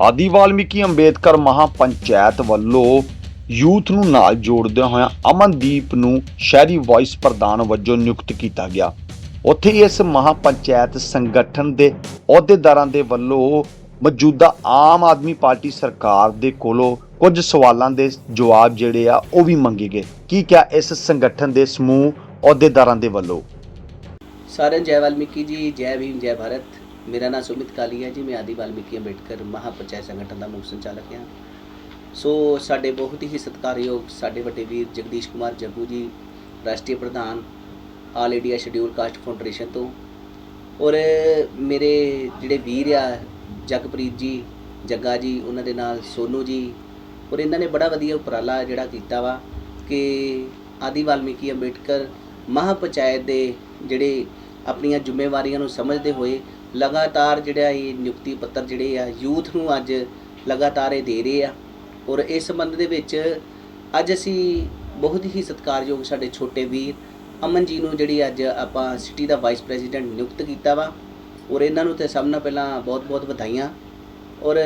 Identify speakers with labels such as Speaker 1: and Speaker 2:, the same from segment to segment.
Speaker 1: ਆਦੀ ਵਾਲਮੀਕੀ ਅੰਬੇਦਕਰ ਮਹਾਪੰਚਾਇਤ ਵੱਲੋਂ ਯੂਥ ਨੂੰ ਨਾਲ ਜੋੜਦਿਆਂ ਹੋਇਆਂ ਅਮਨਦੀਪ ਨੂੰ ਸ਼ਹਿਰੀ ਵਾਈਸ ਪ੍ਰਧਾਨ ਵਜੋਂ ਨਿਯੁਕਤ ਕੀਤਾ ਗਿਆ। ਉੱਥੇ ਹੀ ਇਸ ਮਹਾਪੰਚਾਇਤ ਸੰਗਠਨ ਦੇ ਅਹੁਦੇਦਾਰਾਂ ਦੇ ਵੱਲੋਂ ਮੌਜੂਦਾ ਆਮ ਆਦਮੀ ਪਾਰਟੀ ਸਰਕਾਰ ਦੇ ਕੋਲੋਂ ਕੁਝ ਸਵਾਲਾਂ ਦੇ ਜਵਾਬ ਜਿਹੜੇ ਆ, ਉਹ ਵੀ ਮੰਗੇ ਗਏ। ਕੀ ਕਿਹਾ ਇਸ ਸੰਗਠਨ ਦੇ ਸਮੂਹ ਅਹੁਦੇਦਾਰਾਂ ਦੇ ਵੱਲੋਂ?
Speaker 2: ਸਾਰਿਆਂ ਜੈ ਵਾਲਮੀਕੀ ਜੀ, ਜੈ ਭੀਮ, ਜੈ ਭਾਰਤ। ਮੇਰਾ ਨਾਮ ਸੁਮਿਤ ਕਾਲੀ ਹੈ ਜੀ, ਮੈਂ ਆਦੀ ਵਾਲਮੀਕੀ ਅੰਬੇਡਕਰ ਮਹਾਪੰਚਾਇਤ ਸੰਗਠਨ ਦਾ ਮੁੱਖ ਸੰਚਾਲਕ ਹਾਂ। ਸੋ ਸਾਡੇ ਬਹੁਤ ਹੀ ਸਤਿਕਾਰਯੋਗ ਸਾਡੇ ਵੱਡੇ ਵੀਰ ਜਗਦੀਸ਼ ਕੁਮਾਰ ਜੱਗੂ ਜੀ, ਰਾਸ਼ਟਰੀ ਪ੍ਰਧਾਨ all India schedule caste foundation ਤੋਂ। ਔਰ ਮੇਰੇ ਜਿਹੜੇ ਵੀਰ ਆ, ਜਗਪ੍ਰੀਤ ਜੀ, ਜੱਗਾ ਜੀ, ਉਹਨਾਂ ਦੇ ਨਾਲ ਸੋਨੂ ਜੀ, ਔਰ ਇਹਨਾਂ ਨੇ ਬੜਾ ਵਧੀਆ ਉਪਰਾਲਾ ਜਿਹੜਾ ਕੀਤਾ ਵਾ ਕਿ ਆਦੀ ਵਾਲਮੀਕੀ ਅੰਬੇਡਕਰ ਮਹਾਪੰਚਾਇਤ ਦੇ ਜਿਹੜੇ ਆਪਣੀਆਂ ਜ਼ਿੰਮੇਵਾਰੀਆਂ ਨੂੰ ਸਮਝਦੇ ਹੋਏ ਲਗਾਤਾਰ ਜਿਹੜਾ ਇਹ ਨਿਯੁਕਤੀ ਪੱਤਰ ਜਿਹੜੇ ਆ, ਯੂਥ ਨੂੰ ਅੱਜ ਲਗਾਤਾਰ ਇਹ ਦੇ ਰਹੇ ਆ। ਔਰ ਇਸ ਸੰਬੰਧ ਦੇ ਵਿੱਚ ਅੱਜ ਅਸੀਂ ਬਹੁਤ ਹੀ ਸਤਿਕਾਰਯੋਗ ਸਾਡੇ ਛੋਟੇ ਵੀਰ ਅਮਨ ਜੀ ਨੂੰ ਜਿਹੜੀ ਅੱਜ ਆਪਾਂ ਸਿਟੀ ਦਾ ਵਾਈਸ ਪ੍ਰੈਜ਼ੀਡੈਂਟ ਨਿਯੁਕਤ ਕੀਤਾ ਵਾ। ਔਰ ਇਹਨਾਂ ਨੂੰ ਤੇ ਸਭ ਨਾਲ ਪਹਿਲਾਂ ਬਹੁਤ-ਬਹੁਤ ਵਧਾਈਆਂ। ਔਰ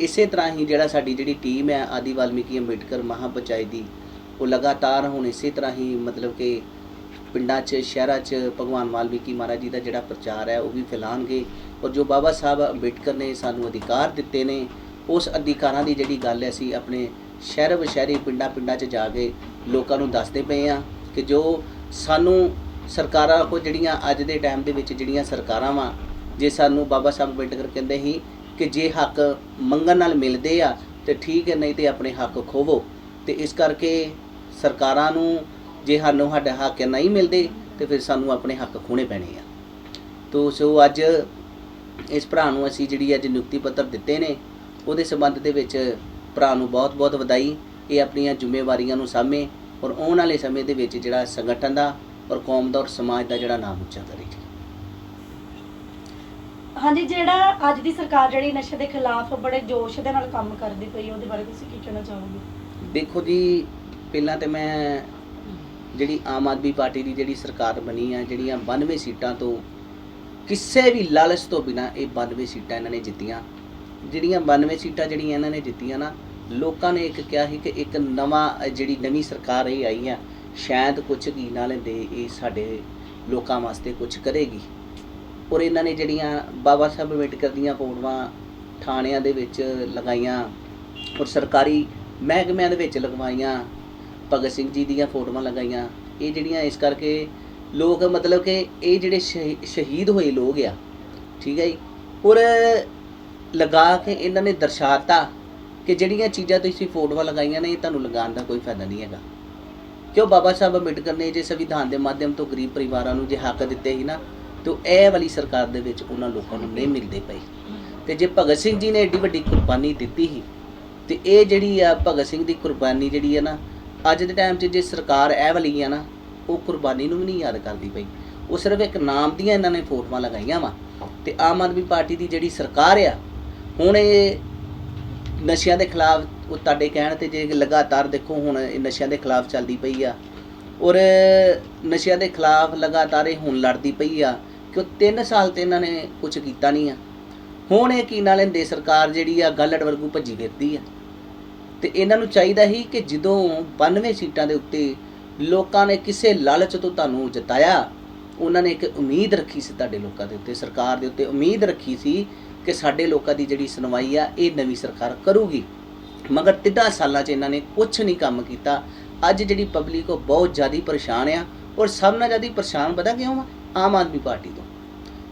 Speaker 2: ਇਸੇ ਤਰ੍ਹਾਂ ਹੀ ਜਿਹੜਾ ਸਾਡੀ ਜਿਹੜੀ ਟੀਮ ਹੈ, ਆਦੀ ਵਾਲਮੀਕੀ ਅੰਬੇਡਕਰ ਮਹਾਪੰਚਾਇਤ ਦੀ, ਉਹ ਲਗਾਤਾਰ ਹੁਣ ਇਸੇ ਤਰ੍ਹਾਂ ਹੀ ਮਤਲਬ ਕਿ ਪਿੰਡਾਂ 'ਚ, ਸ਼ਹਿਰਾਂ 'ਚ ਭਗਵਾਨ ਵਾਲਮੀਕੀ ਮਹਾਰਾਜ ਜੀ ਦਾ ਜਿਹੜਾ ਪ੍ਰਚਾਰ ਹੈ ਉਹ ਵੀ ਫੈਲਾਣਗੇ ਔਰ ਜੋ ਬਾਬਾ ਸਾਹਿਬ ਅੰਬੇਡਕਰ ਨੇ ਸਾਨੂੰ ਅਧਿਕਾਰ ਦਿੱਤੇ ਨੇ, ਉਸ ਅਧਿਕਾਰਾਂ ਦੀ ਜਿਹੜੀ ਗੱਲ ਹੈ ਅਸੀਂ ਆਪਣੇ ਸ਼ਹਿਰ ਵਸ਼ਹਿਰੀ ਪਿੰਡਾਂ ਪਿੰਡਾਂ 'ਚ ਜਾ ਕੇ ਲੋਕਾਂ ਨੂੰ ਦੱਸਦੇ ਪਏ ਆ ਕਿ ਜੋ ਸਾਨੂੰ ਸਰਕਾਰਾਂ ਕੋ ਜਿਹੜੀਆਂ ਅੱਜ ਦੇ ਟਾਈਮ ਦੇ ਵਿੱਚ ਜਿਹੜੀਆਂ ਸਰਕਾਰਾਂ ਵਾ, ਜੇ ਸਾਨੂੰ ਬਾਬਾ ਸਾਹਿਬ ਅੰਬੇਡਕਰ ਕਹਿੰਦੇ ਸੀ ਕਿ ਜੇ ਹੱਕ ਮੰਗਣ ਨਾਲ ਮਿਲਦੇ ਆ, ਤੇ ਠੀਕ ਹੈ, ਨਹੀਂ ਤੇ ਆਪਣੇ ਹੱਕ ਖੋਵੋ। ਤੇ ਇਸ ਕਰਕੇ ਸਰਕਾਰਾਂ ਨੂੰ ਜੇ ਸਾਨੂੰ ਸਾਡੇ ਹੱਕ ਨਹੀਂ ਮਿਲਦੇ ਤੇ ਫਿਰ ਸਾਨੂੰ ਆਪਣੇ ਹੱਕ ਖੋਣੇ ਪੈਣੇ ਆ। ਤੋ ਸੋ ਅੱਜ ਇਸ ਭਰਾ ਨੂੰ ਅਸੀਂ ਜਿਹੜੀ ਅੱਜ ਨਿਯੁਕਤੀ ਪੱਤਰ ਦਿੱਤੇ ਨੇ ਉਹਦੇ ਸੰਬੰਧ ਦੇ ਵਿੱਚ ਭਰਾ ਨੂੰ ਬਹੁਤ-ਬਹੁਤ ਵਧਾਈ। ਇਹ ਆਪਣੀਆਂ ਜ਼ਿੰਮੇਵਾਰੀਆਂ ਨੂੰ ਸਾਹਮਣੇ ਔਰ ਆਉਣ ਵਾਲੇ ਸਮੇਂ ਦੇ ਵਿੱਚ ਜਿਹੜਾ ਸੰਗਠਨ ਦਾ ਔਰ ਕੌਮ ਦਾ ਔਰ ਸਮਾਜ ਦਾ ਜਿਹੜਾ ਨਾਮ ਉੱਚਾ ਕਰੇ। ਜੀ
Speaker 3: ਹਾਂਜੀ ਜਿਹੜਾ ਅੱਜ ਦੀ ਸਰਕਾਰ ਜਿਹੜੀ ਨਸ਼ੇ ਦੇ ਖਿਲਾਫ ਬੜੇ ਜੋਸ਼ ਦੇ ਨਾਲ ਕੰਮ ਕਰਦੀ ਪਈ ਉਹਦੇ ਬਾਰੇ ਤੁਸੀਂ ਕੀ ਕਹਿਣਾ ਚਾਹੋਗੇ?
Speaker 2: ਦੇਖੋ ਜੀ ਪਹਿਲਾਂ ਤੇ ਮੈਂ ਜਿਹੜੀ ਆਮ ਆਦਮੀ ਪਾਰਟੀ ਦੀ ਜਿਹੜੀ ਸਰਕਾਰ ਬਣੀ ਆ, ਜਿਹੜੀਆਂ 92 ਸੀਟਾਂ ਤੋਂ ਕਿਸੇ ਵੀ ਲਾਲਚ ਤੋਂ ਬਿਨਾ ਇਹ 92 ਸੀਟਾਂ ਇਹਨਾਂ ਨੇ ਜਿੱਤੀਆਂ। ਜਿਹੜੀਆਂ 92 ਸੀਟਾਂ ਜਿਹੜੀਆਂ ਇਹਨਾਂ ਨੇ ਜਿੱਤੀਆਂ ਨਾ, ਲੋਕਾਂ ਨੇ ਇੱਕ ਕਿਹਾ ਸੀ ਕਿ ਇੱਕ ਨਵਾਂ ਜਿਹੜੀ ਨਵੀਂ ਸਰਕਾਰ ਇਹ ਆਈ ਆ, ਸ਼ਾਇਦ ਕੁਝ ਕੀ ਨਾ ਲੈਂਦੇ ਇਹ ਸਾਡੇ ਲੋਕਾਂ ਵਾਸਤੇ ਕੁਝ ਕਰੇਗੀ। ਔਰ ਇਹਨਾਂ ਨੇ ਜਿਹੜੀਆਂ ਬਾਬਾ ਸਾਹਿਬ ਅੰਬੇਡਕਰ ਦੀਆਂ ਫੋਟੋਆਂ ਥਾਣਿਆਂ ਦੇ ਵਿੱਚ ਲਗਾਈਆਂ ਔਰ ਸਰਕਾਰੀ ਮਹਿਕਮਿਆਂ ਦੇ ਵਿੱਚ ਲਗਵਾਈਆਂ ਭਗਤ ਸਿੰਘ ਜੀ ਦੀਆਂ ਫੋਟੋਆਂ ਲਗਾਈਆਂ। ਇਹ ਜਿਹੜੀਆਂ ਇਸ ਕਰਕੇ ਲੋਕ ਮਤਲਬ ਕਿ ਇਹ ਜਿਹੜੇ ਸ਼ਹੀ- ਸ਼ਹੀਦ ਹੋਏ ਲੋਕ ਆ, ਠੀਕ ਹੈ ਜੀ। ਔਰ ਲਗਾ ਕੇ ਇਹਨਾਂ ਨੇ ਦਰਸਾਤਾ ਕਿ ਜਿਹੜੀਆਂ ਚੀਜ਼ਾਂ ਤੁਸੀਂ ਫੋਟੋਆਂ ਲਗਾਈਆਂ ਨੇ, ਇਹ ਤੁਹਾਨੂੰ ਲਗਾਉਣ ਦਾ ਕੋਈ ਫਾਇਦਾ ਨਹੀਂ ਹੈਗਾ। ਕਿਉਂ ਬਾਬਾ ਸਾਹਿਬ ਅੰਬੇਡਕਰ ਨੇ ਜੇ ਸੰਵਿਧਾਨ ਦੇ ਮਾਧਿਅਮ ਤੋਂ ਗਰੀਬ ਪਰਿਵਾਰਾਂ ਨੂੰ ਜੇ ਹੱਕ ਦਿੱਤੇ ਸੀ ਨਾ, ਤੇ ਇਹ ਵਾਲੀ ਸਰਕਾਰ ਦੇ ਵਿੱਚ ਉਹਨਾਂ ਲੋਕਾਂ ਨੂੰ ਨਹੀਂ ਮਿਲਦੇ ਪਏ। ਤੇ ਜੇ ਭਗਤ ਸਿੰਘ ਜੀ ਨੇ ਏਡੀ ਵੱਡੀ ਕੁਰਬਾਨੀ ਦਿੱਤੀ ਸੀ, ਤੇ ਇਹ ਜਿਹੜੀ ਆ ਭਗਤ ਸਿੰਘ ਦੀ ਕੁਰਬਾਨੀ ਜਿਹੜੀ ਆ ਨਾ ਅੱਜ ਦੇ ਟਾਈਮ 'ਚ ਜੇ ਸਰਕਾਰ ਇਹ ਵਾਲੀ ਆ ਨਾ, ਉਹ ਕੁਰਬਾਨੀ ਨੂੰ ਵੀ ਨਹੀਂ ਯਾਦ ਕਰਦੀ ਪਈ। ਉਹ ਸਿਰਫ ਇੱਕ ਨਾਮ ਦੀਆਂ ਇਹਨਾਂ ਨੇ ਫੋਟੋਆਂ ਲਗਾਈਆਂ ਵਾ ਤੇ ਆਮ ਆਦਮੀ ਪਾਰਟੀ ਦੀ ਜਿਹੜੀ ਸਰਕਾਰ ਆ, ਹੁਣ ਇਹ ਨਸ਼ਿਆਂ ਦੇ ਖਿਲਾਫ ਉਹ ਤੁਹਾਡੇ ਕਹਿਣ ਤੇ ਜੇ ਲਗਾਤਾਰ ਦੇਖੋ ਹੁਣ ਇਹ ਨਸ਼ਿਆਂ ਦੇ ਖਿਲਾਫ ਚੱਲਦੀ ਪਈ ਆ ਔਰ ਨਸ਼ਿਆਂ ਦੇ ਖਿਲਾਫ ਲਗਾਤਾਰ ਇਹ ਹੁਣ ਲੜਦੀ ਪਈ ਆ ਕਿ ਉਹ 3 ਸਾਲ ਤੇ ਇਹਨਾਂ ਨੇ ਕੁਝ ਕੀਤਾ ਨਹੀਂ ਆ। ਹੁਣ ਇਹ ਕੀ ਨਾਲ ਲੈਂਦੇ, ਸਰਕਾਰ ਜਿਹੜੀ ਆ ਗੱਲੜ ਵਰਗੂ ਭੱਜੀ ਫਿਰਦੀ ਆ। ਤੇ ਇਹਨਾਂ ਨੂੰ ਚਾਹੀਦਾ ਸੀ ਕਿ ਜਦੋਂ 92 ਸੀਟਾਂ ਦੇ ਉੱਤੇ ਲੋਕਾਂ ਨੇ ਕਿਸੇ ਲਾਲਚ ਤੋਂ ਤੁਹਾਨੂੰ ਜਿਤਾਇਆ, ਉਹਨਾਂ ਨੇ ਇੱਕ ਉਮੀਦ ਰੱਖੀ ਸੀ ਤੁਹਾਡੇ ਲੋਕਾਂ ਦੇ ਉੱਤੇ, ਸਰਕਾਰ ਦੇ ਉੱਤੇ ਉਮੀਦ ਰੱਖੀ ਸੀ ਕਿ ਸਾਡੇ ਲੋਕਾਂ ਦੀ ਜਿਹੜੀ ਸੁਣਵਾਈ ਆ, ਇਹ ਨਵੀਂ ਸਰਕਾਰ ਕਰੂਗੀ। ਮਗਰ ਤਿੰਨਾਂ ਸਾਲਾਂ 'ਚ ਇਹਨਾਂ ਨੇ ਕੁਝ ਨਹੀਂ ਕੰਮ ਕੀਤਾ। ਅੱਜ ਜਿਹੜੀ ਪਬਲਿਕ ਉਹ ਬਹੁਤ ਜ਼ਿਆਦਾ ਪਰੇਸ਼ਾਨ ਆ ਔਰ ਸਭ ਨਾਲ ਜ਼ਿਆਦਾ ਪਰੇਸ਼ਾਨ ਪਤਾ ਕਿਉਂ ਆ? ਆਮ ਆਦਮੀ ਪਾਰਟੀ ਤੋਂ।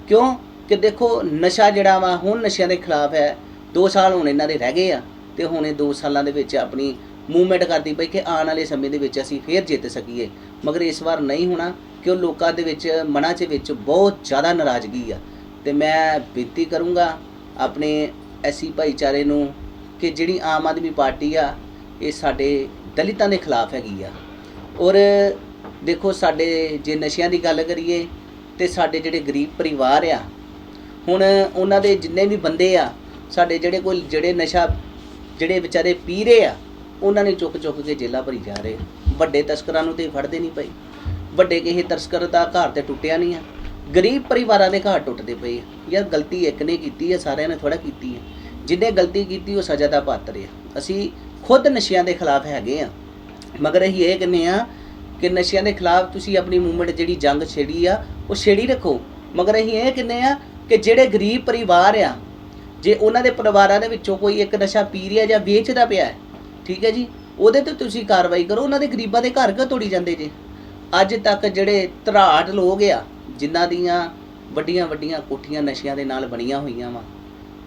Speaker 2: ਕਿਉਂ? ਕਿ ਦੇਖੋ ਨਸ਼ਾ ਜਿਹੜਾ ਵਾ, ਹੁਣ ਨਸ਼ਿਆਂ ਦੇ ਖਿਲਾਫ ਹੈ 2 ਸਾਲ ਹੁਣ ਇਹਨਾਂ ਦੇ ਰਹਿ ਗਏ ਆ। ਤੇ ਹੁਣ ਇਹ 2 ਸਾਲਾਂ ਦੇ ਵਿੱਚ ਆਪਣੀ ਮੂਵਮੈਂਟ ਕਰਦੀ ਪਈ ਕਿ ਆਉਣ ਵਾਲੇ ਸਮੇਂ ਦੇ ਵਿੱਚ ਅਸੀਂ ਫੇਰ ਜਿੱਤ ਸਕੀਏ। ਮਗਰ ਇਸ ਵਾਰ ਨਹੀਂ ਹੋਣਾ ਕਿਉਂ ਲੋਕਾਂ ਦੇ ਵਿੱਚ, ਮਨਾਂ 'ਚ ਵਿੱਚ ਬਹੁਤ ਜ਼ਿਆਦਾ ਨਾਰਾਜ਼ਗੀ ਆ। ਤੇ ਮੈਂ ਬੇਨਤੀ ਕਰੂੰਗਾ ਆਪਣੇ ਐਸੀ ਭਾਈਚਾਰੇ ਨੂੰ ਕਿ ਜਿਹੜੀ ਆਮ ਆਦਮੀ ਪਾਰਟੀ ਆ, ਇਹ ਸਾਡੇ ਦਲਿਤਾਂ ਦੇ ਖਿਲਾਫ ਹੈਗੀ ਆ। ਔਰ ਦੇਖੋ ਸਾਡੇ ਜੇ ਨਸ਼ਿਆਂ ਦੀ ਗੱਲ ਕਰੀਏ ਤੇ ਸਾਡੇ ਜਿਹੜੇ ਗਰੀਬ ਪਰਿਵਾਰ ਆ, ਹੁਣ ਉਹਨਾਂ ਦੇ ਜਿੰਨੇ ਵੀ ਬੰਦੇ ਆ, ਸਾਡੇ ਜਿਹੜੇ ਕੋਈ, ਜਿਹੜੇ ਨਸ਼ਾ ਜਿਹੜੇ ਵਿਚਾਰੇ ਪੀ ਰਹੇ ਆ, ਉਹਨਾਂ ਨੇ ਚੁੱਕ ਚੁੱਕ ਕੇ ਜੇਲਾ ਭਰੀ ਜਾ ਰਹੇ ਆ। ਵੱਡੇ ਤਸਕਰਾਂ ਨੂੰ ਤੇ ਫੜਦੇ ਨਹੀਂ ਪਏ। ਵੱਡੇ ਕਿਸੇ ਤਸਕਰ ਦਾ ਘਰ ਤੇ ਟੁੱਟਿਆ ਨਹੀਂ ਆ। ਗਰੀਬ ਪਰਿਵਾਰਾਂ ਦੇ ਘਰ ਟੁੱਟਦੇ ਪਏ ਯਾਰ ਗਲਤੀ ਇੱਕ ਨੇ ਕੀਤੀ ਹੈ ਸਾਰਿਆਂ ਨੇ ਥੋੜਾ ਕੀਤੀ ਹੈ ਜਿਹਨੇ ਗਲਤੀ ਕੀਤੀ, ਉਹ ਸਜ਼ਾ ਦਾ ਪਾਤਰ ਆ। ਅਸੀਂ ਖੁਦ ਨਸ਼ਿਆਂ ਦੇ ਖਿਲਾਫ ਹੈਗੇ ਆ। ਮਗਰ ਅਸੀਂ ਇਹ ਕਹਿੰਦੇ ਆ ਕਿ ਨਸ਼ਿਆਂ ਦੇ ਖਿਲਾਫ ਤੁਸੀਂ ਆਪਣੀ ਮੂਵਮੈਂਟ ਜਿਹੜੀ ਜੰਗ ਛੇੜੀ ਆ, ਉਹ ਛੇੜੀ ਰੱਖੋ। ਮਗਰ ਅਸੀਂ ਇਹ ਕਹਿੰਦੇ ਆ ਕਿ ਜਿਹੜੇ ਗਰੀਬ ਪਰਿਵਾਰ ਆ ਜੇ ਉਹਨਾਂ ਦੇ ਪਰਿਵਾਰਾਂ ਦੇ ਵਿੱਚੋਂ ਕੋਈ ਇੱਕ ਨਸ਼ਾ ਪੀ ਰਿਹਾ ਜਾਂ ਵੇਚਦਾ ਪਿਆ ਹੈ, ਠੀਕ ਹੈ ਜੀ, ਉਹਦੇ ਤੇ ਤੁਸੀਂ ਕਾਰਵਾਈ ਕਰੋ, ਉਹਨਾਂ ਦੇ ਗਰੀਬਾਂ ਦੇ ਘਰ ਕਿਉਂ ਤੋੜੀ ਜਾਂਦੇ ਜੇ? ਅੱਜ ਤੱਕ ਜਿਹੜੇ ਧਰਾੜ ਲੋਕ ਆ, ਜਿਨ੍ਹਾਂ ਦੀਆਂ ਵੱਡੀਆਂ ਵੱਡੀਆਂ ਕੋਠੀਆਂ ਨਸ਼ਿਆਂ ਦੇ ਨਾਲ ਬਣੀਆਂ ਹੋਈਆਂ ਵਾ,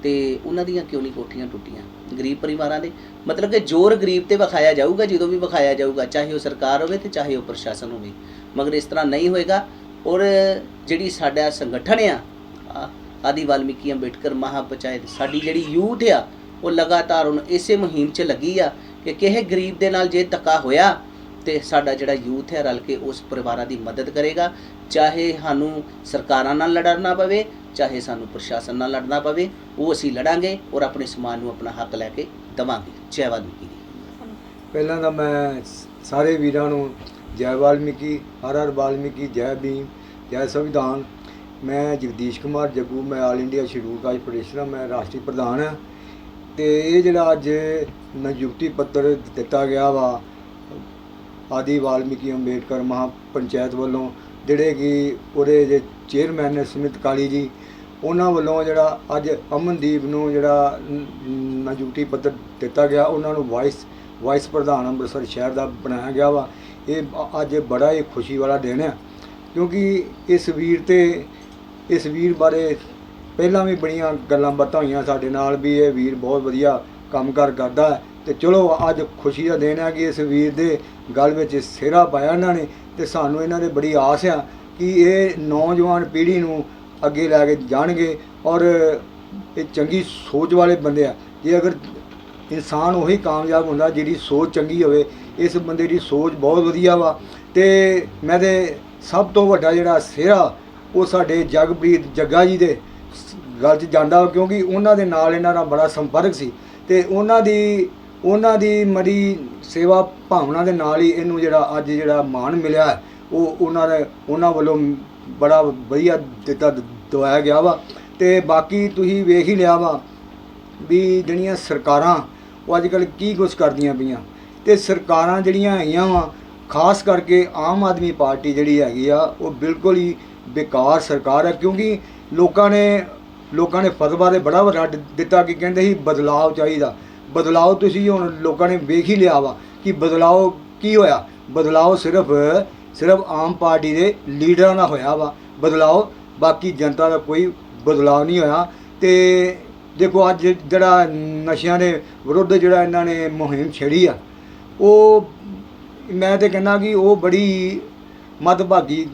Speaker 2: ਤੇ ਉਹਨਾਂ ਦੀਆਂ ਕਿਉਂ ਨਹੀਂ ਕੋਠੀਆਂ ਟੁੱਟੀਆਂ? ਗਰੀਬ ਪਰਿਵਾਰਾਂ ਦੇ, ਮਤਲਬ ਕਿ ਜ਼ੋਰ ਗਰੀਬ ਤੇ ਵਿਖਾਇਆ ਜਾਊਗਾ, ਜਦੋਂ ਵੀ ਵਿਖਾਇਆ ਜਾਊਗਾ, ਚਾਹੇ ਉਹ ਸਰਕਾਰ ਹੋਵੇ ਤੇ ਚਾਹੇ ਉਹ ਪ੍ਰਸ਼ਾਸਨ ਹੋਵੇ, ਮਗਰ ਇਸ ਤਰ੍ਹਾਂ ਨਹੀਂ ਹੋਏਗਾ, ਔਰ ਜਿਹੜੀ ਸਾਡਾ ਸੰਗਠਨ ਆ- ਆਦਿ ਵਾਲਮੀਕੀ ਅੰਬੇਡਕਰ ਮਹਾਪੰਚਾਇਤ, ਸਾਡੀ ਜਿਹੜੀ ਯੂਥ ਆ, ਉਹ ਲਗਾਤਾਰ ਹੁਣ ਇਸੇ ਮੁਹਿੰਮ 'ਚ ਲੱਗੀ ਆ ਕਿ ਕਿਸੇ ਗਰੀਬ ਦੇ ਨਾਲ ਜੇ ਧੱਕਾ ਹੋਇਆ ਤੇ ਸਾਡਾ ਜਿਹੜਾ ਯੂਥ ਹੈ ਰਲ ਕੇ ਉਸ ਪਰਿਵਾਰਾਂ ਦੀ ਮਦਦ ਕਰੇਗਾ। ਚਾਹੇ ਸਾਨੂੰ ਸਰਕਾਰਾਂ ਨਾਲ ਲੜਨਾ ਪਵੇ, ਚਾਹੇ ਸਾਨੂੰ ਪ੍ਰਸ਼ਾਸਨ ਨਾਲ ਲੜਨਾ ਪਵੇ, ਉਹ ਅਸੀਂ ਲੜਾਂਗੇ ਔਰ ਆਪਣੇ ਸਮਾਜ ਨੂੰ ਆਪਣਾ ਹੱਕ ਲੈ ਕੇ ਦਵਾਂਗੇ। ਜੈ ਵਾਲਮੀਕੀ ਦੀ
Speaker 4: ਪਹਿਲਾਂ ਤਾਂ ਮੈਂ ਸਾਰੇ ਵੀਰਾਂ ਨੂੰ ਜੈ ਵਾਲਮੀਕੀ, ਹਰ ਹਰ ਵਾਲਮੀਕੀ, ਜੈ ਭੀਮ, ਜੈ ਸੰਵਿਧਾਨ ਮੈਂ ਜਗਦੀਸ਼ ਕੁਮਾਰ ਜੱਗੂ, ਮੈਂ all India schedule caste federation ਹਾਂ ਮੈਂ ਰਾਸ਼ਟਰੀ ਪ੍ਰਧਾਨ ਹਾਂ ਤੇ ਇਹ ਜਿਹੜਾ ਅੱਜ ਨਿਯੁਕਤੀ ਪੱਤਰ ਦਿੱਤਾ ਗਿਆ ਵਾ, ਆਦੀ ਵਾਲਮੀਕੀ ਅੰਬੇਡਕਰ ਮਹਾ ਪੰਚਾਇਤ ਵੱਲੋਂ, ਜਿਹੜੇ ਕਿ ਉਹਦੇ ਜੇ ਚੇਅਰਮੈਨ ਨੇ ਸੁਮਿਤ ਕਾਲੀ ਜੀ, ਉਹਨਾਂ ਵੱਲੋਂ ਜਿਹੜਾ ਅੱਜ ਅਮਨਦੀਪ ਨੂੰ ਜਿਹੜਾ ਨਿਯੁਕਤੀ ਪੱਤਰ ਦਿੱਤਾ ਗਿਆ, ਉਹਨਾਂ ਨੂੰ ਵਾਈਸ ਵਾਈਸ ਪ੍ਰਧਾਨ ਅੰਮ੍ਰਿਤਸਰ ਸ਼ਹਿਰ ਦਾ ਬਣਾਇਆ ਗਿਆ ਵਾ। ਇਹ ਅੱਜ ਬੜਾ ਹੀ ਖੁਸ਼ੀ ਵਾਲਾ ਦਿਨ ਹੈ ਕਿਉਂਕਿ ਇਸ ਵੀਰ ਤੇ ਇਸ ਵੀਰ ਬਾਰੇ ਪਹਿਲਾਂ ਵੀ ਬੜੀਆਂ ਗੱਲਾਂ ਬਾਤਾਂ ਹੋਈਆਂ ਸਾਡੇ ਨਾਲ ਵੀ ਇਹ ਵੀਰ ਬਹੁਤ ਵਧੀਆ ਕੰਮਕਾਰ ਕਰਦਾ ਹੈ। ਤੇ ਚਲੋ, ਅੱਜ ਖੁਸ਼ੀ ਦਾ ਦਿਨ ਹੈ ਕਿ ਇਸ ਵੀਰ ਦੇ ਗੱਲ ਵਿੱਚ ਸਿਹਰਾ ਪਾਇਆ ਇਹਨਾਂ ਨੇ ਤੇ ਸਾਨੂੰ ਇਹਨਾਂ ਦੇ ਬੜੀ ਆਸ ਆ ਕਿ ਇਹ ਨੌਜਵਾਨ ਪੀੜ੍ਹੀ ਨੂੰ ਅੱਗੇ ਲੈ ਕੇ ਜਾਣਗੇ ਔਰ ਇਹ ਚੰਗੀ ਸੋਚ ਵਾਲੇ ਬੰਦੇ ਆ। ਜੇ ਅਗਰ ਇਨਸਾਨ ਉਹੀ ਕਾਮਯਾਬ ਹੁੰਦਾ ਜਿਹਦੀ ਸੋਚ ਚੰਗੀ ਹੋਵੇ, ਇਸ ਬੰਦੇ ਦੀ ਸੋਚ ਬਹੁਤ ਵਧੀਆ ਵਾ। ਤੇ ਮੈਂ ਤੇ ਸਭ ਤੋਂ ਵੱਡਾ ਜਿਹੜਾ ਸਿਹਰਾ ਉਹ ਸਾਡੇ ਜਗਪ੍ਰੀਤ ਜੱਗਾ ਜੀ ਦੇ ਗੱਲ 'ਚ ਜਾਂਦਾ ਵਾ, ਕਿਉਂਕਿ ਉਹਨਾਂ ਦੇ ਨਾਲ ਇਹਨਾਂ ਦਾ ਬੜਾ ਸੰਪਰਕ ਸੀ ਤੇ ਉਹਨਾਂ ਦੀ ਉਹਨਾਂ ਦੀ ਮੜੀ ਸੇਵਾ ਭਾਵਨਾ ਦੇ ਨਾਲ ਹੀ ਇਹਨੂੰ ਜਿਹੜਾ ਅੱਜ ਜਿਹੜਾ ਮਾਣ ਮਿਲਿਆ ਉਹ ਉਹਨਾਂ ਦੇ, ਉਹਨਾਂ ਵੱਲੋਂ ਬੜਾ ਵਧੀਆ ਦਿੱਤਾ ਦਵਾਇਆ ਗਿਆ ਵਾ। ਤੇ ਬਾਕੀ ਤੁਸੀਂ ਵੇਖ ਹੀ ਲਿਆ ਵਾ ਵੀ ਜਿਹੜੀਆਂ ਸਰਕਾਰਾਂ, ਉਹ ਅੱਜ ਕੱਲ੍ਹ ਕੀ ਕੁਝ ਕਰਦੀਆਂ ਪਈਆਂ। ਤੇ ਸਰਕਾਰਾਂ ਜਿਹੜੀਆਂ ਹੈਗੀਆਂ ਵਾ, ਖਾਸ ਕਰਕੇ ਆਮ ਆਦਮੀ ਪਾਰਟੀ ਜਿਹੜੀ ਹੈਗੀ ਆ, ਉਹ ਬਿਲਕੁਲ ਹੀ ਬੇਕਾਰ ਸਰਕਾਰ ਹੈ, ਕਿਉਂਕਿ ਲੋਕਾਂ ਨੇ ਲੋਕਾਂ ਨੇ ਫਤਵਾ 'ਤੇ ਬੜਾ ਵੱਡਾ ਦਿੱਤਾ ਕਿ ਕਹਿੰਦੇ ਸੀ ਬਦਲਾਅ ਚਾਹੀਦਾ। ਬਦਲਾਅ ਤੁਸੀਂ ਹੁਣ ਲੋਕਾਂ ਨੇ ਵੇਖ ਹੀ ਲਿਆ ਵਾ ਕਿ ਬਦਲਾਅ ਕੀ ਹੋਇਆ। ਬਦਲਾਅ ਸਿਰਫ ਸਿਰਫ ਆਮ ਪਾਰਟੀ ਦੇ ਲੀਡਰਾਂ ਦਾ ਹੋਇਆ ਵਾ। ਬਦਲਾਅ ਬਾਕੀ ਜਨਤਾ ਦਾ ਕੋਈ ਬਦਲਾਅ ਨਹੀਂ ਹੋਇਆ। ਤੇ ਦੇਖੋ ਅੱਜ ਜਿਹੜਾ ਨਸ਼ਿਆਂ ਦੇ ਵਿਰੁੱਧ ਜਿਹੜਾ ਇਹਨਾਂ ਨੇ ਮੁਹਿੰਮ ਛੇੜੀ ਆ, ਉਹ ਮੈਂ ਤੇ ਕਹਿੰਦਾ ਕਿ ਉਹ ਬੜੀ ਮਦਭਾਗੀ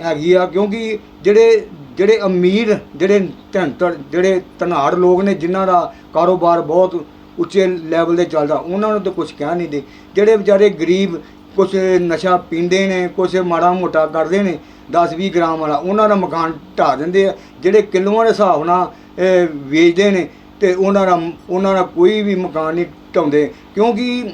Speaker 4: ਹੈਗੀ ਆ, ਕਿਉਂਕਿ ਜਿਹੜੇ ਜਿਹੜੇ ਅਮੀਰ, ਜਿਹੜੇ ਧਨਤੜ ਜਿਹੜੇ ਧਨਾੜ ਲੋਕ ਨੇ, ਜਿਨ੍ਹਾਂ ਦਾ ਕਾਰੋਬਾਰ ਬਹੁਤ ਉੱਚੇ ਲੈਵਲ ਤੇ ਚੱਲਦਾ, ਉਹਨਾਂ ਨੂੰ ਤਾਂ ਕੁਝ ਕਹਿ ਨਹੀਂ ਦੇ। ਜਿਹੜੇ ਵਿਚਾਰੇ ਗਰੀਬ ਕੁਝ ਨਸ਼ਾ ਪੀਂਦੇ ਨੇ ਕੁਝ ਮਾੜਾ ਮੋਟਾ ਕਰਦੇ ਨੇ 10-20 ਗ੍ਰਾਮ ਵਾਲਾ, ਉਹਨਾਂ ਦਾ ਮਕਾਨ ਢਾ ਦਿੰਦੇ ਆ। ਜਿਹੜੇ ਕਿਲੋਆਂ ਦੇ ਹਿਸਾਬ ਨਾਲ ਵੇਚਦੇ ਨੇ, ਤੇ ਉਹਨਾਂ ਦਾ ਉਹਨਾਂ ਦਾ ਕੋਈ ਵੀ ਮਕਾਨ ਨਹੀਂ ਢਾਉਂਦੇ ਕਿਉਂਕਿ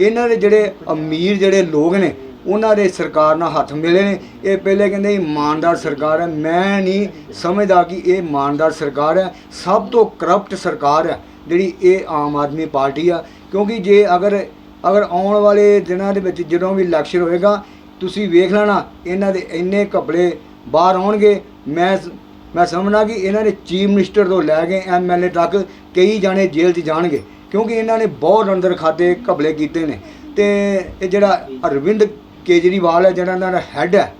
Speaker 4: ਇਹਨਾਂ ਦੇ ਜਿਹੜੇ ਅਮੀਰ ਜਿਹੜੇ ਲੋਕ ਨੇ ਉਹਨਾਂ ਦੇ ਸਰਕਾਰ ਨਾਲ ਹੱਥ ਮਿਲੇ ਨੇ। ਇਹ ਪਹਿਲੇ ਕਹਿੰਦੇ ਇਮਾਨਦਾਰ ਸਰਕਾਰ ਹੈ। ਮੈਂ ਨਹੀਂ ਸਮਝਦਾ ਕਿ ਇਹ ਇਮਾਨਦਾਰ ਸਰਕਾਰ ਹੈ। ਸਭ ਤੋਂ ਕਰਪਟ ਸਰਕਾਰ ਹੈ, ਜਿਹੜੀ ਇਹ ਆਮ ਆਦਮੀ ਪਾਰਟੀ ਆ। ਕਿਉਂਕਿ ਜੇ ਅਗਰ ਅਗਰ ਆਉਣ ਵਾਲੇ ਦਿਨਾਂ ਦੇ ਵਿੱਚ ਜਦੋਂ ਵੀ ਇਲੈਕਸ਼ਨ ਹੋਏਗਾ, ਤੁਸੀਂ ਵੇਖ ਲੈਣਾ, ਇਹਨਾਂ ਦੇ ਇੰਨੇ ਘਪਲੇ ਬਾਹਰ ਆਉਣਗੇ। ਮੈਂ ਮੈਂ ਸਮਝਣਾ ਕਿ ਇਹਨਾਂ ਨੇ ਚੀਫ ਮਿਨਿਸਟਰ ਤੋਂ ਲੈ ਕੇ ਐਮਐਲਏ ਤੱਕ ਕਈ ਜਾਣੇ ਜੇਲ੍ਹ 'ਚ ਜਾਣਗੇ। ਕਿਉਂਕਿ ਇਹਨਾਂ ਨੇ ਬਹੁਤ ਅੰਦਰ ਖਾਤੇ ਘਪਲੇ ਕੀਤੇ ਨੇ। ਤੇ ਇਹ ਜਿਹੜਾ ਅਰਵਿੰਦ ਕੇਜਰੀਵਾਲ ਹੈ, ਜਿਹੜਾ ਇਹਨਾਂ ਦਾ ਹੈੱਡ ਹੈ,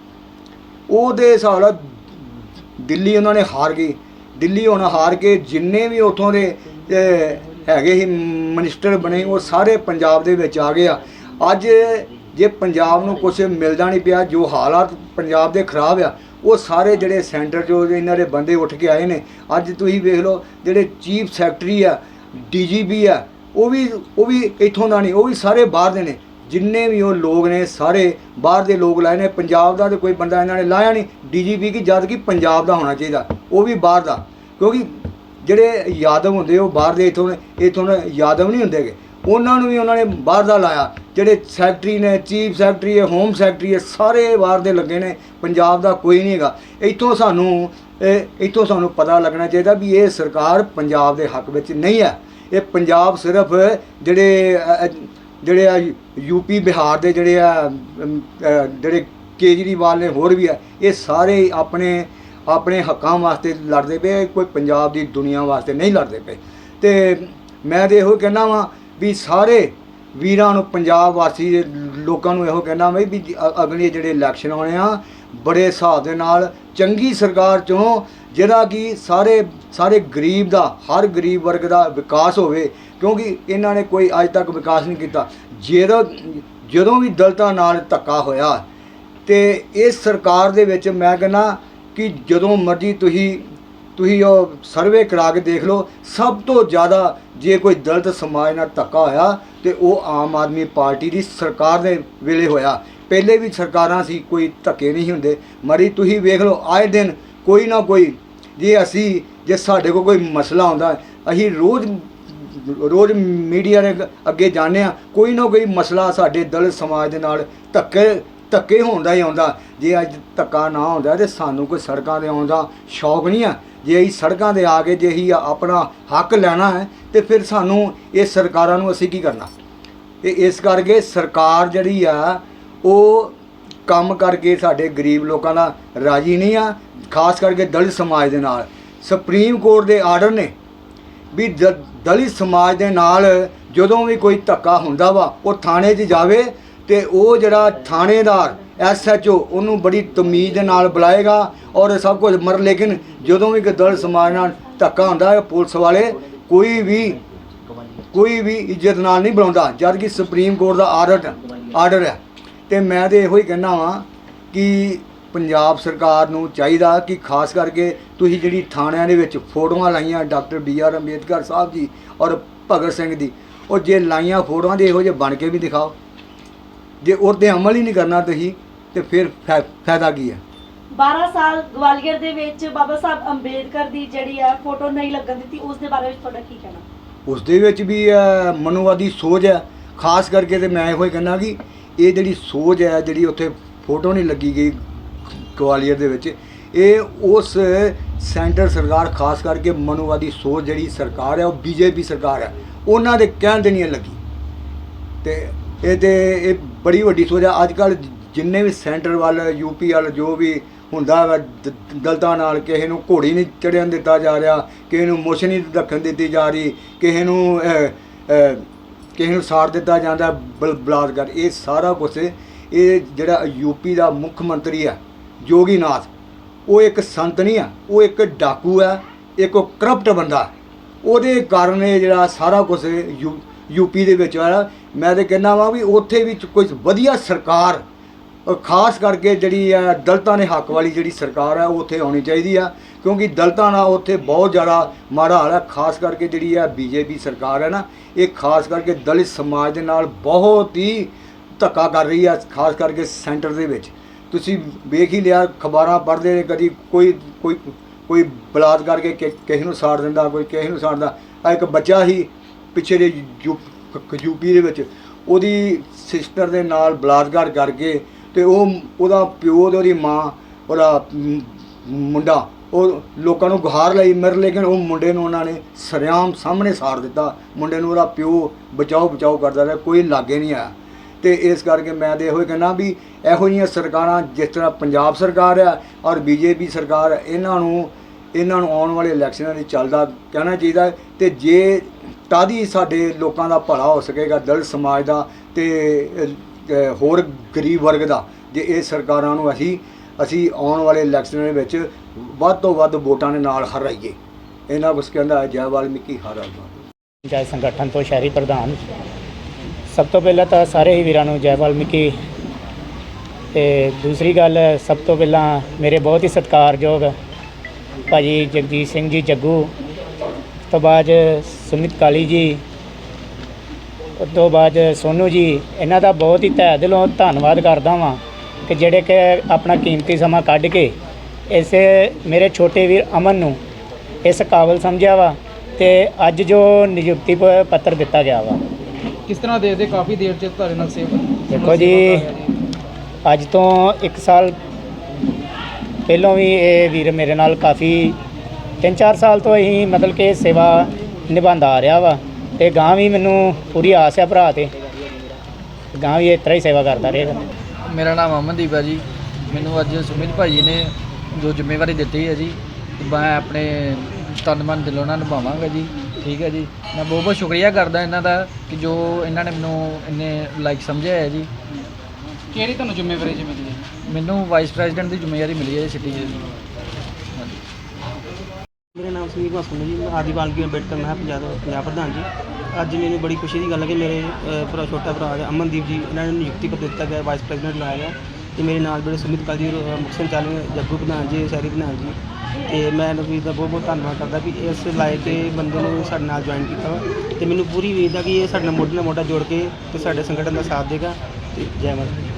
Speaker 4: ਉਹਦੇ ਹਿਸਾਬ ਨਾਲ ਦਿੱਲੀ ਉਹਨਾਂ ਨੇ ਹਾਰ ਗਈ। ਦਿੱਲੀ ਹੁਣ ਹਾਰ ਕੇ ਜਿੰਨੇ ਵੀ ਉਥੋਂ ਦੇ ਹੈਗੇ ਸੀ ਮਿਨਿਸਟਰ ਬਣੇ, ਉਹ ਸਾਰੇ ਪੰਜਾਬ ਦੇ ਵਿੱਚ ਆ ਗਏ ਆ। ਅੱਜ ਜੇ ਪੰਜਾਬ ਨੂੰ ਕੁਝ ਮਿਲਦਾ ਨਹੀਂ ਪਿਆ, ਜੋ ਹਾਲਾਤ ਪੰਜਾਬ ਦੇ ਖਰਾਬ ਆ, ਉਹ ਸਾਰੇ ਜਿਹੜੇ ਸੈਂਟਰ ਚੋਂ ਇਹਨਾਂ ਦੇ ਬੰਦੇ ਉੱਠ ਕੇ ਆਏ ਨੇ। ਅੱਜ ਤੁਸੀਂ ਵੇਖ ਲਓ, ਜਿਹੜੇ ਚੀਫ ਸੈਕਟਰੀ ਆ ਡੀਜੀਪੀ ਆ, ਉਹ ਵੀ ਉਹ ਵੀ ਇੱਥੋਂ ਦਾ ਨਹੀਂ, ਉਹ ਵੀ ਸਾਰੇ ਬਾਹਰ ਦੇ ਨੇ। ਜਿੰਨੇ ਵੀ ਉਹ ਲੋਕ ਨੇ, ਸਾਰੇ ਬਾਹਰ ਦੇ ਲੋਕ ਲਾਏ ਨੇ, ਪੰਜਾਬ ਦਾ ਤੇ ਕੋਈ ਬੰਦਾ ਇਹਨਾਂ ਨੇ ਲਾਇਆ ਨਹੀਂ। ਡੀਜੀਪੀ ਕੀ, ਜਦ ਕਿ ਪੰਜਾਬ ਦਾ ਹੋਣਾ ਚਾਹੀਦਾ, ਉਹ ਵੀ ਬਾਹਰ ਦਾ। ਕਿਉਂਕਿ ਜਿਹੜੇ ਯਾਦਵ ਹੁੰਦੇ, ਉਹ ਬਾਹਰ ਦੇ ਇਥੋਂ ਇਥੋਂ ਯਾਦਵ ਨਹੀਂ ਹੁੰਦੇਗੇ ਉਹਨਾਂ ਨੂੰ ਵੀ ਉਹਨਾਂ ਨੇ ਬਾਹਰ ਦਾ ਲਾਇਆ। ਜਿਹੜੇ ਸੈਕਟਰੀ ਨੇ, ਚੀਫ ਸੈਕਟਰੀ ਹੈ, ਹੋਮ ਸੈਕਟਰੀ ਹੈ, ਸਾਰੇ ਬਾਹਰ ਦੇ ਲੱਗੇ ਨੇ, ਪੰਜਾਬ ਦਾ ਕੋਈ ਨਹੀਂ ਹੈਗਾ। ਇੱਥੋਂ ਸਾਨੂੰ, ਇਹ ਇੱਥੋਂ ਸਾਨੂੰ ਪਤਾ ਲੱਗਣਾ ਚਾਹੀਦਾ ਵੀ ਇਹ ਸਰਕਾਰ ਪੰਜਾਬ ਦੇ ਹੱਕ ਵਿੱਚ ਨਹੀਂ ਹੈ। ਇਹ ਪੰਜਾਬ ਸਿਰਫ ਜਿਹੜੇ ਜਿਹੜੇ ਆ ਯੂਪੀ ਬਿਹਾਰ ਦੇ ਜਿਹੜੇ ਆ ਜਿਹੜੇ ਕੇਜਰੀਵਾਲ ਨੇ, ਹੋਰ ਵੀ ਆ, ਇਹ ਸਾਰੇ ਆਪਣੇ ਆਪਣੇ ਹੱਕਾਂ ਵਾਸਤੇ ਲੜਦੇ ਪਏ ਕੋਈ ਪੰਜਾਬ ਦੀ ਦੁਨੀਆ ਵਾਸਤੇ ਨਹੀਂ ਲੜਦੇ ਪਏ। ਤੇ ਮੈਂ ਤੇ ਇਹੋ ਕਹਿਣਾ ਵਾਂ ਵੀ ਸਾਰੇ ਵੀਰਾਂ ਨੂੰ, ਪੰਜਾਬ ਵਾਸੀ ਦੇ ਲੋਕਾਂ ਨੂੰ ਇਹੋ ਕਹਿਣਾ ਵੀ ਵੀ ਅਗਲੇ ਜਿਹੜੇ ਇਲੈਕਸ਼ਨ ਆਉਣੇ ਆ, ਬੜੇ ਹਿਸਾਬ ਦੇ ਨਾਲ ਚੰਗੀ ਸਰਕਾਰ ਚੁਣੋ, ਜਿਹੜਾ ਕਿ ਸਾਰੇ ਸਾਰੇ ਗਰੀਬ ਦਾ, ਹਰ ਗਰੀਬ ਵਰਗ ਦਾ ਵਿਕਾਸ ਹੋਵੇ, ਕਿਉਂਕਿ ਇਹਨਾਂ ਨੇ ਕੋਈ ਅੱਜ ਤੱਕ ਵਿਕਾਸ ਨਹੀਂ ਕੀਤਾ। ਜਦੋਂ ਜਦੋਂ ਵੀ ਦਲਤਾਂ ਨਾਲ ਧੱਕਾ ਹੋਇਆ, ਤੇ ਇਸ ਸਰਕਾਰ ਦੇ ਵਿੱਚ ਮੈਂ ਕਹਿੰਦਾ ਕਿ ਜਦੋਂ ਮਰਜ਼ੀ ਤੁਸੀਂ ਤੁਸੀਂ ਉਹ ਸਰਵੇ ਕਰਾ ਕੇ ਦੇਖ ਲਓ, ਸਭ ਤੋਂ ਜ਼ਿਆਦਾ ਜੇ ਕੋਈ ਦਲਤ ਸਮਾਜ ਨਾਲ ਧੱਕਾ ਹੋਇਆ, ਤੇ ਉਹ ਆਮ ਆਦਮੀ ਪਾਰਟੀ ਦੀ ਸਰਕਾਰ ਦੇ ਵੇਲੇ ਹੋਇਆ। ਪਹਿਲੇ ਵੀ ਸਰਕਾਰਾਂ ਸੀ, ਕੋਈ ਧੱਕੇ ਨਹੀਂ ਹੁੰਦੇ। ਮਰੀ ਤੁਸੀਂ ਵੇਖ ਲਓ, ਆਏ ਦਿਨ ਕੋਈ ਨਾ ਕੋਈ ਜੇ ਅਸੀਂ, ਜੇ ਸਾਡੇ ਕੋਲ ਕੋਈ ਮਸਲਾ ਆਉਂਦਾ, ਅਸੀਂ ਰੋਜ਼ ਰੋਜ਼ ਮੀਡੀਆ ਦੇ ਅੱਗੇ ਜਾਂਦੇ ਆ ਕੋਈ ਨਾ ਕੋਈ ਮਸਲਾ ਸਾਡੇ ਦਲਿਤ ਸਮਾਜ ਦੇ ਨਾਲ ਧੱਕੇ ਧੱਕੇ ਹੁੰਦਾ ਹੀ ਆਉਂਦਾ। ਜੇ ਅੱਜ ਧੱਕਾ ਨਾ ਹੁੰਦਾ ਤੇ ਸਾਨੂੰ ਕੋਈ ਸੜਕਾਂ ਤੇ ਆਉਣ ਦਾ ਸ਼ੌਕ ਨਹੀਂ ਆ। ਜੇ ਅਸੀਂ ਸੜਕਾਂ ਤੇ ਆ ਕੇ, ਜੇ ਅਸੀਂ ਆਪਣਾ ਹੱਕ ਲੈਣਾ ਹੈ, ਤੇ ਫਿਰ ਸਾਨੂੰ ਇਹ ਸਰਕਾਰਾਂ ਨੂੰ ਅਸੀਂ ਕੀ ਕਰਨਾ? ਤੇ ਇਸ ਕਰਕੇ ਸਰਕਾਰ ਜਿਹੜੀ ਆ ਉਹ ਕੰਮ ਕਰਕੇ ਸਾਡੇ ਗਰੀਬ ਲੋਕਾਂ ਦਾ ਰਾਜੀ ਨਹੀਂ ਆ, ਖਾਸ ਕਰਕੇ ਦਲਿਤ ਸਮਾਜ ਦੇ ਨਾਲ। ਸੁਪਰੀਮ ਕੋਰਟ ਦੇ ਆਰਡਰ ਨੇ ਵੀ ਦ- ਦਲਿਤ ਸਮਾਜ ਦੇ ਨਾਲ ਜਦੋਂ ਵੀ ਕੋਈ ਧੱਕਾ ਹੁੰਦਾ ਵਾ, ਉਹ ਥਾਣੇ 'ਚ ਜਾਵੇ ਤੇ ਉਹ ਜਿਹੜਾ ਥਾਣੇਦਾਰ ਐਸਐਚਓ ਉਹਨੂੰ ਬੜੀ ਤਮੀਜ਼ ਦੇ ਨਾਲ ਬੁਲਾਏਗਾ ਔਰ ਸਭ ਕੁਝ ਮਰ, ਲੇਕਿਨ ਜਦੋਂ ਵੀ ਕੋਈ ਦਲਿਤ ਸਮਾਜ ਨਾਲ ਧੱਕਾ ਹੁੰਦਾ ਹੈ ਪੁਲਿਸ ਵਾਲੇ, ਕੋਈ ਵੀ ਕੋਈ ਵੀ ਇੱਜ਼ਤ ਨਾਲ ਨਹੀਂ ਬੁਲਾਉਂਦਾ, ਜਦ ਕਿ ਸੁਪਰੀਮ ਕੋਰਟ ਦਾ ਆਰਡਰ ਆਰਡਰ ਹੈ। ਤੇ ਮੈਂ ਤੇ ਇਹੋ ਹੀ ਕਹਿਣਾ ਵਾਂ ਕਿ ਪੰਜਾਬ ਸਰਕਾਰ ਨੂੰ ਚਾਹੀਦਾ ਕਿ ਖਾਸ ਕਰਕੇ ਤੁਸੀਂ ਜਿਹੜੀ ਥਾਣਿਆਂ ਦੇ ਵਿੱਚ ਫੋਟੋਆਂ ਲਾਈਆਂ doctor B R Ambedkar Sahib ji ਔਰ ਭਗਤ ਸਿੰਘ ਦੀ ਉਹ ਜੇ ਲਾਈਆਂ ਫੋਟੋਆਂ ਦੇ ਇਹੋ ਜਿਹੇ ਬਣ ਕੇ ਵੀ ਦਿਖਾਓ। ਜੇ ਉਹ 'ਤੇ ਅਮਲ ਹੀ ਨਹੀਂ ਕਰਨਾ ਤੁਸੀਂ ਤੇ ਫਿਰ ਫਾਇ- ਫਾਇਦਾ ਕੀ ਹੈ?
Speaker 3: 12 ਸਾਲ ਗਵਾਲੀਅਰ ਦੇ ਵਿੱਚ ਬਾਬਾ ਸਾਹਿਬ ਅੰਬੇਦਕਰ ਦੀ ਜਿਹੜੀ ਆ ਫੋਟੋ ਨਹੀਂ ਲੱਗਣ ਦਿੱਤੀ ਉਸ ਦੇ ਬਾਰੇ ਵਿੱਚ ਤੁਹਾਡਾ ਕੀ ਕਹਿਣਾ?
Speaker 4: ਉਸ ਦੇ ਵਿੱਚ ਵੀ ਮਨੁਵਾਦੀ ਸੋਚ ਹੈ। ਖਾਸ ਕਰਕੇ ਤੇ ਮੈਂ ਇਹੋ ਹੀ ਕਹਿੰਦਾ ਕਿ ਇਹ ਜਿਹੜੀ ਸੋਚ ਹੈ, ਜਿਹੜੀ ਉੱਥੇ ਫੋਟੋ ਨਹੀਂ ਲੱਗੀ ਗਈ ਗਵਾਲੀਅਰ ਦੇ ਵਿੱਚ, ਇਹ ਉਸ ਸੈਂਟਰ ਸਰਕਾਰ, ਖਾਸ ਕਰਕੇ ਮਨੁਵਾਦੀ ਸੋਚ ਜਿਹੜੀ ਸਰਕਾਰ ਹੈ, ਉਹ ਬੀਜੇਪੀ ਸਰਕਾਰ ਹੈ, ਉਹਨਾਂ ਦੇ ਕਹਿਣ ਤੇ ਨਹੀਂ ਲੱਗੀ। ਤੇ ਇਹ ਤੇ ਇਹ ਬੜੀ ਵੱਡੀ ਸੋਚ ਹੈ। ਅੱਜ ਕੱਲ ਜਿੰਨੇ ਵੀ ਸੈਂਟਰ ਵੱਲ ਯੂਪੀ ਵੱਲ ਜੋ ਵੀ ਹੁੰਦਾ ਵਾ ਦਲਤਾਂ ਨਾਲ ਕਿਸੇ ਨੂੰ ਘੋੜੀ ਨਹੀਂ ਚੜ੍ਹਨ ਦਿੱਤਾ ਜਾ ਰਿਹਾ, ਕਿਸੇ ਨੂੰ ਮੁੱਛ ਨਹੀਂ ਰੱਖਣ ਦਿੱਤੀ ਜਾ ਰਹੀ, ਕਿਸੇ ਨੂੰ ਕਿਸੇ ਨੂੰ ਸਾੜ ਦਿੱਤਾ ਜਾਂਦਾ ਬਲ ਬਲਾਤਕਾਰ ਇਹ ਸਾਰਾ ਕੁਝ ਇਹ ਜਿਹੜਾ ਯੂਪੀ ਦਾ ਮੁੱਖ ਮੰਤਰੀ ਹੈ ਜੋਗੀਨਾਥ ਉਹ ਇੱਕ ਸੰਤ ਨਹੀਂ ਆ ਉਹ ਇੱਕ ਡਾਕੂ ਹੈ ਇੱਕ ਉਹ ਕਰਪਟ ਬੰਦਾ। ਉਹਦੇ ਕਾਰਨ ਇਹ ਜਿਹੜਾ ਸਾਰਾ ਕੁਝ ਯੂਪੀ ਦੇ ਵਿੱਚ ਆਇਆ ਮੈਂ ਤੇ ਕਹਿੰਦਾ ਵਾਂ ਵੀ ਉੱਥੇ ਵੀ ਕੋਈ ਵਧੀਆ ਸਰਕਾਰ ਅ, ਖਾਸ ਕਰਕੇ ਜਿਹੜੀ ਆ ਦਲਤਾਂ ਦੇ ਹੱਕ ਵਾਲੀ ਜਿਹੜੀ ਸਰਕਾਰ ਹੈ ਉਹ ਉੱਥੇ ਆਉਣੀ ਚਾਹੀਦੀ ਆ। ਕਿਉਂਕਿ ਦਲਤਾਂ ਨਾਲ ਉੱਥੇ ਬਹੁਤ ਜ਼ਿਆਦਾ ਮਾੜਾ ਹਾਲ ਹੈ, ਖਾਸ ਕਰਕੇ ਜਿਹੜੀ ਆ ਬੀਜੇਪੀ ਸਰਕਾਰ ਹੈ ਨਾ, ਇਹ ਖਾਸ ਕਰਕੇ ਦਲਿਤ ਸਮਾਜ ਦੇ ਨਾਲ ਬਹੁਤ ਹੀ ਧੱਕਾ ਕਰ ਰਹੀ ਹੈ, ਖਾਸ ਕਰਕੇ ਸੈਂਟਰ ਦੇ ਵਿੱਚ। ਤੁਸੀਂ ਵੇਖ ਹੀ ਲਿਆ ਖਬਰਾਂ ਪੜ੍ਹਦੇ ਨੇ, ਕਦੀ ਕੋਈ ਕੋਈ ਕੋਈ ਬਲਾਤ ਕਰਕੇ ਕਿਸੇ ਨੂੰ ਸਾੜ ਦਿੰਦਾ, ਕੋਈ ਕਿਸੇ ਨੂੰ ਸਾੜਦਾ। ਆ ਇੱਕ ਬੱਚਾ ਹੀ ਪਿੱਛੇ ਦੇ ਯੂਪੀ ਦੇ ਵਿੱਚ। ਉਹਦੀ ਸਿਸਟਰ ਦੇ ਨਾਲ ਬਲਾਤਕਾਰ ਕਰਕੇ ਤੇ ਉਹ, ਉਹਦਾ ਪਿਓ ਤੇ ਉਹਦੀ ਮਾਂ, ਉਹਦਾ ਮੁੰਡਾ ਉਹ ਲੋਕਾਂ ਨੂੰ ਗੁਹਾਰ ਲਈ ਮਰ, ਲੇਕਿਨ ਉਹ ਮੁੰਡੇ ਨੂੰ ਉਹਨਾਂ ਨੇ ਸਰਿਆਮ ਸਾਹਮਣੇ ਸਾੜ ਦਿੱਤਾ। ਮੁੰਡੇ ਨੂੰ ਉਹਦਾ ਪਿਓ ਬਚਾਓ ਬਚਾਓ ਕਰਦਾ ਰਿਹਾ, ਕੋਈ ਲਾਗੇ ਨਹੀਂ ਆਇਆ। ਤੇ ਇਸ ਕਰਕੇ ਮੈਂ ਤੇ ਇਹੋ ਹੀ ਕਹਿੰਦਾ ਵੀ ਇਹੋ ਜਿਹੀਆਂ ਸਰਕਾਰਾਂ ਜਿਸ ਤਰ੍ਹਾਂ ਪੰਜਾਬ ਸਰਕਾਰ ਆ ਔਰ ਬੀਜੇਪੀ ਸਰਕਾਰ ਇਹਨਾਂ ਨੂੰ ਇਹਨਾਂ ਨੂੰ ਆਉਣ ਵਾਲੇ ਇਲੈਕਸ਼ਨਾਂ ਦੀ ਚੱਲਦਾ ਕਹਿਣਾ ਚਾਹੀਦਾ ਹੈ। ਤੇ ਜੇ ਤਾਦੀ ਸਾਡੇ ਲੋਕਾਂ ਦਾ ਭਲਾ ਹੋ ਸਕੇਗਾ, ਦਲਿਤ ਸਮਾਜ ਦਾ ਤੇ ਹੋਰ ਗਰੀਬ ਵਰਗ ਦਾ, ਜੇ ਇਹ ਸਰਕਾਰਾਂ ਨੂੰ ਅਸੀਂ ਅਸੀਂ ਆਉਣ ਵਾਲੇ ਇਲੈਕਸ਼ਨ ਦੇ ਵਿੱਚ ਵੱਧ ਤੋਂ ਵੱਧ ਵੋਟਾਂ ਦੇ ਨਾਲ ਹਰਾਈਏ ਇਹਨਾਂ ਕੁਛ ਕਹਿੰਦਾ ਹੈ, ਜੈ ਵਾਲਮੀਕੀ, ਹਰ ਹਰ
Speaker 5: ਪੰਚਾਇਤ ਸੰਗਠਨ ਤੋਂ ਸ਼ਹਿਰੀ ਪ੍ਰਧਾਨ। ਸਭ ਤੋਂ ਪਹਿਲਾਂ ਤਾਂ ਸਾਰੇ ਹੀ ਵੀਰਾਂ ਨੂੰ ਜੈ ਵਾਲਮੀਕੀ। ਤੇ ਦੂਸਰੀ ਗੱਲ, ਸਭ ਤੋਂ ਪਹਿਲਾਂ ਮੇਰੇ ਬਹੁਤ ਹੀ ਸਤਿਕਾਰਯੋਗ ਭਾਜੀ ਜਗਜੀਤ ਸਿੰਘ ਜੀ, ਜੱਗੂ। ਉਸ ਤੋਂ ਬਾਅਦ ਸੁਮਿਤ ਕਾਲੀ ਜੀ। ਉਸ ਤੋਂ ਬਾਅਦ ਸੋਨੂ ਜੀ। ਇਹਨਾਂ ਦਾ ਬਹੁਤ ਹੀ ਤਹਿ ਦਿਲੋਂ ਧੰਨਵਾਦ ਕਰਦਾ ਵਾਂ। ਕਿ ਜਿਹੜੇ ਕਿ ਆਪਣਾ ਕੀਮਤੀ ਸਮਾਂ ਕੱਢ ਕੇ ਇਸੇ ਮੇਰੇ ਛੋਟੇ ਵੀਰ ਅਮਨ ਨੂੰ ਇਸ ਕਾਬਲ ਸਮਝਿਆ ਵਾ ਤੇ ਅੱਜ ਜੋ ਨਿਯੁਕਤੀ ਪੱਤਰ ਦਿੱਤਾ ਗਿਆ ਵਾ।
Speaker 6: ਕਿਸ ਤਰ੍ਹਾਂ ਦੇਖਦੇ ਕਾਫੀ ਦੇਰ ਚ ਤੁਹਾਡੇ ਨਾਲ ਸੇਵਾ
Speaker 5: ਦੇਖੋ ਜੀ ਅੱਜ ਤੋਂ 1 ਸਾਲ ਪਹਿਲਾਂ ਵੀ ਇਹ ਵੀਰ ਮੇਰੇ ਨਾਲ ਕਾਫੀ 3-4 ਸਾਲ ਤੋਂ ਹੀ ਮਤਲਬ ਕਿ ਸੇਵਾ ਨਿਭਾਉਂਦਾ ਆ ਰਿਹਾ ਵਾ ਤੇ ਗਾਂ ਵੀ ਮੈਨੂੰ ਪੂਰੀ ਆਸ ਆ ਭਰਾ ਤੇ। ਗਾਂ ਵੀ ਇਸ ਤਰ੍ਹਾਂ ਹੀ ਸੇਵਾ ਕਰਦਾ ਰਹੇਗਾ।
Speaker 6: ਮੇਰਾ ਨਾਮ ਅਮਨਦੀਪ ਹੈ ਜੀ। ਮੈਨੂੰ ਅੱਜ ਸੁਮਿਤ ਭਾਜੀ ਨੇ ਜੋ ਜ਼ਿੰਮੇਵਾਰੀ ਦਿੱਤੀ ਹੈ ਜੀ ਮੈਂ ਆਪਣੇ ਤਨ ਮਨ ਦਿਲੋਂ ਨਾਲ ਨਿਭਾਵਾਂਗਾ ਜੀ। ਠੀਕ ਹੈ ਜੀ। ਮੈਂ ਬਹੁਤ ਬਹੁਤ ਸ਼ੁਕਰੀਆ ਕਰਦਾ ਇਹਨਾਂ ਦਾ ਕਿ ਜੋ ਇਹਨਾਂ ਨੇ ਮੈਨੂੰ ਇੰਨੇ ਲਾਈਕ ਸਮਝਿਆ ਹੈ ਜੀ।
Speaker 7: ਕਿਹੜੀ ਤੁਹਾਨੂੰ ਜ਼ਿੰਮੇਵਾਰੀ ਜਿਵੇਂ ਦੀ
Speaker 6: ਮੈਨੂੰ ਵਾਈਸ ਪ੍ਰੈਜ਼ੀਡੈਂਟ ਦੀ ਜ਼ਿੰਮੇਵਾਰੀ ਮਿਲੀ ਹੈ ਸਿਟੀ ਜੀ ਹਾਂਜੀ
Speaker 8: ਮੇਰਾ ਨਾਮ ਸੰਦੀਪ ਹਸਨ ਜੀ। ਮੈਂ ਆਦੀ ਬਾਲਕੀ ਅੰਬੇਡਕਰ ਮੈਂ ਪੰਜਾਬ ਪੰਜਾਬ ਪ੍ਰਧਾਨ ਜੀ। ਅੱਜ ਮੈਨੂੰ ਬੜੀ ਖੁਸ਼ੀ ਦੀ ਗੱਲ ਹੈ ਕਿ ਮੇਰੇ ਅ, ਭਰਾ ਛੋਟਾ ਭਰਾ ਹੈ ਅਮਨਦੀਪ ਜੀ ਇਹਨਾਂ ਨੂੰ ਨਿਯੁਕਤੀ ਪੱਤਰ ਦਿੱਤਾ ਗਿਆ ਵਾਈਸ ਪ੍ਰੈਜ਼ੀਡੈਂਟ ਲਾਇਆ ਗਿਆ ਤੇ ਮੇਰੇ ਨਾਲ ਜਿਹੜੇ ਸੁਮਿਤ ਕਾਲੀ ਮੁੱਖ ਸੰਚਾਲਕ ਜੱਗੂ ਪ੍ਰਧਾਨ ਜੀ ਸ਼ਹਿਰੀ ਪ੍ਰਧਾਨ ਜੀ ਤੇ ਮੈਂ ਨਵੀਰ ਦਾ ਬਹੁਤ ਬਹੁਤ ਧੰਨਵਾਦ ਕਰਦਾ ਵੀ ਇਸ ਲਾਇਕ ਇਹ ਬੰਦੇ ਨੂੰ ਸਾਡੇ ਨਾਲ ਜੁਆਇਨ ਕੀਤਾ ਵਾ ਤੇ ਮੈਨੂੰ ਪੂਰੀ ਉਮੀਦ ਹੈ ਕਿ ਇਹ ਸਾਡੇ ਨਾਲ ਮੋਢੇ ਨਾਲ ਮੋਢਾ ਜੋੜ ਕੇ ਤੇ ਸਾਡੇ ਸੰਗਠਨ ਦਾ ਸਾਥ ਦੇਗਾ ਤੇ ਜੈ ਮਾਤਾ ਦੀ।